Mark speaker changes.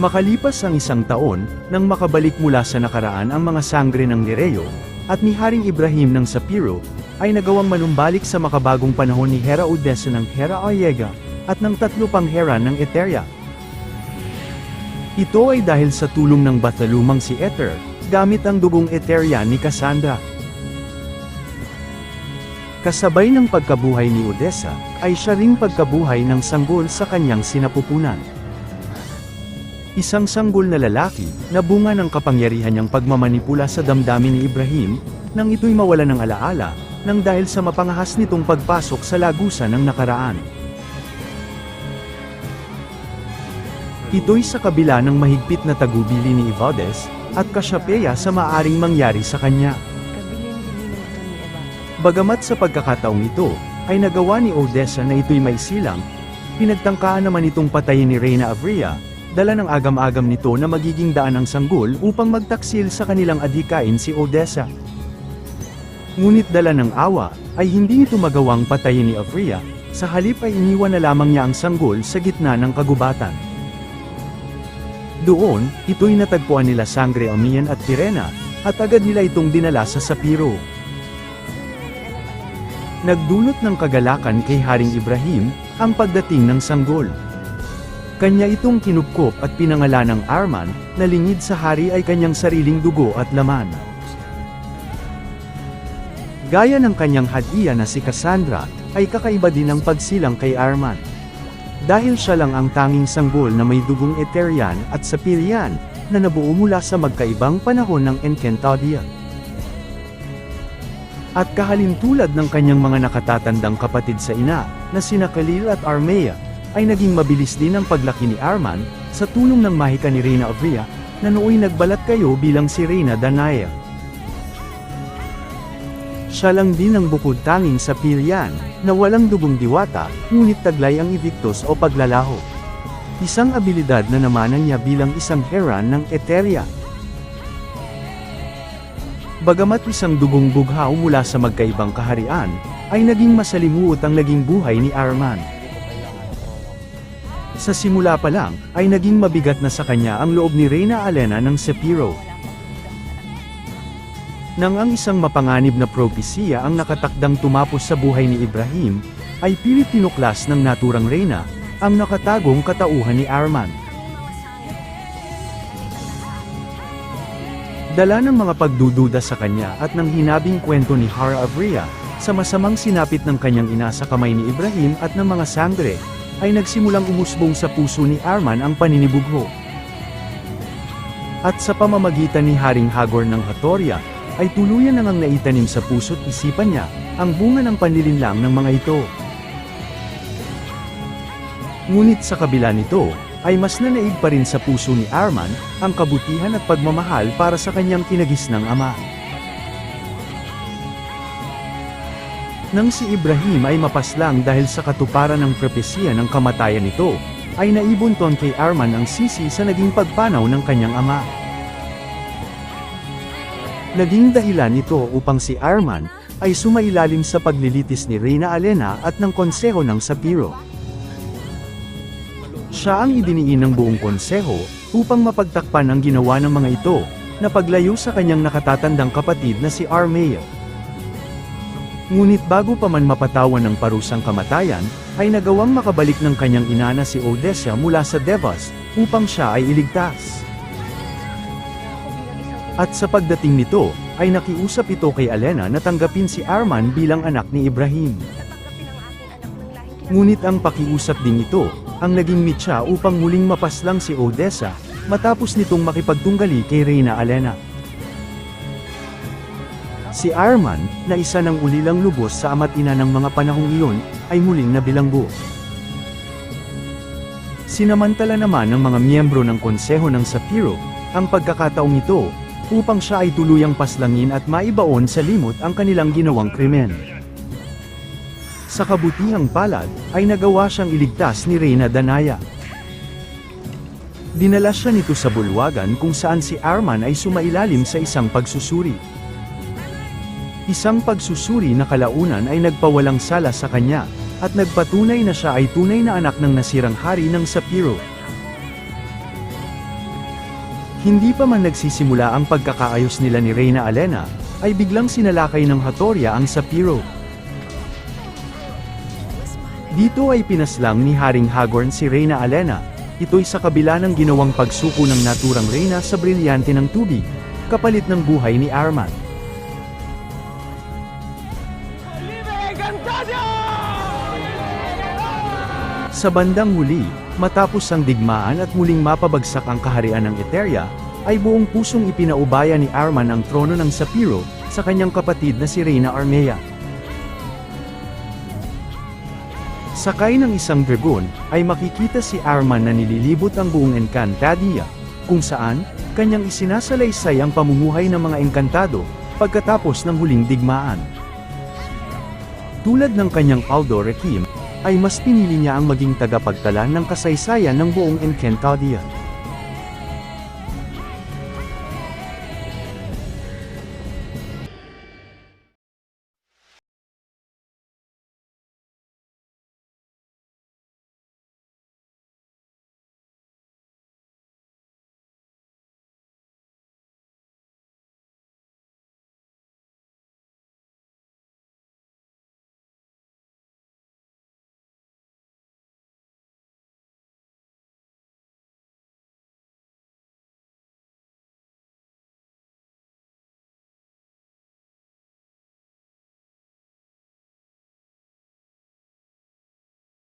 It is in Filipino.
Speaker 1: Makalipas ang isang taon, nang makabalik mula sa nakaraan ang mga sangre ng Nereo, at ni Haring Ibrahim ng Sapiro, ay nagawang manumbalik sa makabagong panahon ni Hera Odessa ng Hera Ayega, at ng tatlo pang Hera ng Eteria. Ito ay dahil sa tulong ng batalumang si Ether, gamit ang dugong Eteria ni Cassandra. Kasabay ng pagkabuhay ni Odessa, ay siya ring pagkabuhay ng sanggol sa kanyang sinapupunan. Isang sanggol na lalaki, na bunga ng kapangyarihan niyang pagmamanipula sa damdamin ni Ibrahim, nang ito'y mawala ng alaala, nang dahil sa mapangahas nitong pagpasok sa lagusan ng nakaraan. Ito'y sa kabila ng mahigpit na tagubili ni Ivades, at kasyapeya sa maaring mangyari sa kanya. Bagamat sa pagkakataong ito, ay nagawa ni Odessa na ito'y may silang, pinagtangkaan naman itong patayin ni Reyna Avria, dala ng agam-agam nito na magiging daan ang sanggol upang magtaksil sa kanilang adhikain si Odessa. Ngunit dala ng awa, ay hindi ito magawang patayin ni Avria, sa halip ay iniwan na lamang niya ang sanggol sa gitna ng kagubatan. Doon, ito'y natagpuan nila Sangre Amian at Tirena, at agad nila itong dinala sa Sapiro. Nagdulot ng kagalakan kay Haring Ibrahim, ang pagdating ng sanggol. Kanya itong kinupkop at pinangalan ng Arman, na lingid sa hari ay kanyang sariling dugo at laman. Gaya ng kanyang hadiya na si Cassandra, ay kakaiba din ang pagsilang kay Arman. Dahil siya lang ang tanging sanggol na may dugong Eterian at Sapirian, na nabuo mula sa magkaibang panahon ng Encantadia. At kahalintulad ng kanyang mga nakatatandang kapatid sa ina, na sina Khalil at Armea, ay naging mabilis din ang paglaki ni Arman, sa tulong ng mahika ni Reyna Avria, na nooy nagbalat kayo bilang si Reyna Danaya. Siya lang din ang bukod tanging sa Pilian, na walang dugong diwata, ngunit taglay ang Invictus o paglalaho. Isang abilidad na namanan niya bilang isang heran ng Eteria. Bagamat isang dugong bughaw mula sa magkaibang kaharian, ay naging masalimuot ang naging buhay ni Arman. Sa simula pa lang, ay naging mabigat na sa kanya ang loob ni Reyna Alena ng Sepiro. Nang ang isang mapanganib na propesiya ang nakatakdang tumapos sa buhay ni Ibrahim, ay pilit tinuklas ng naturang Reyna, ang nakatagong katauhan ni Arman. Dala ng mga pagdududa sa kanya at ng hinabing kwento ni Hara Avria, sa masamang sinapit ng kanyang ina sa kamay ni Ibrahim at ng mga sangre, ay nagsimulang umusbong sa puso ni Arman ang paninibugho. At sa pamamagitan ni Haring Hagor ng Hatoria, ay tuluyan nang ang naitanim sa puso't isipan niya, ang bunga ng panlilinlang ng mga ito. Ngunit sa kabila nito, ay mas nanaig pa rin sa puso ni Arman, ang kabutihan at pagmamahal para sa kanyang kinagisnang ama. Nang si Ibrahim ay mapaslang dahil sa katuparan ng propesya ng kamatayan nito, ay naibunton kay Arman ang sisi sa naging pagpanaw ng kanyang ama. Naging dahilan ito upang si Arman, ay sumailalim sa paglilitis ni Reyna Alena at ng konseho ng Sapiro. Siya ang idiniin ng buong konseho, upang mapagtakpan ang ginawa ng mga ito, na paglayo sa kanyang nakatatandang kapatid na si Armeo. Ngunit bago pa man mapatawan ng parusang kamatayan, ay nagawang makabalik ng kanyang ina na si Odessa mula sa Devas, upang siya ay iligtas. At sa pagdating nito, ay nakiusap ito kay Alena na tanggapin si Arman bilang anak ni Ibrahim. Ngunit ang pakiusap ding ito, ang naging mitya upang muling mapaslang si Odessa, matapos nitong makipagtunggali kay Reyna Alena. Si Arman, na isa ng ulilang lubos sa ama't ina ng mga panahong iyon, ay muling nabilanggo. Sinamantala naman ng mga miyembro ng konseho ng Sapiro, ang pagkakataong ito, upang siya ay tuluyang paslangin at maibaon sa limot ang kanilang ginawang krimen. Sa kabutihang palad, ay nagawa siyang iligtas ni Reyna Danaya. Dinala siya nito sa bulwagan kung saan si Arman ay sumailalim sa isang pagsusuri. Isang pagsusuri na kalaunan ay nagpawalang sala sa kanya, at nagpatunay na siya ay tunay na anak ng nasirang hari ng Sapiro. Hindi pa man nagsisimula ang pagkakaayos nila ni Reyna Alena, ay biglang sinalakay ng Hatoria ang Sapiro. Dito ay pinaslang ni Haring Hagorn si Reyna Alena, ito'y sa kabila ng ginawang pagsuko ng naturang Reyna sa brilyante ng tubig, kapalit ng buhay ni Arman. Sa bandang huli, matapos ang digmaan at muling mapabagsak ang kaharian ng Eteria, ay buong pusong ipinaubaya ni Arman ang trono ng Sapiro, sa kanyang kapatid na si Reyna Armea. Sakay ng isang dragon, ay makikita si Arman na nililibot ang buong Encantadia, kung saan, kanyang isinasalaysay ang pamumuhay ng mga engkantado, pagkatapos ng huling digmaan. Tulad ng kanyang Aldo Requiem, ay mas pinili niya ang maging tagapagtala ng kasaysayan ng buong Encantadia.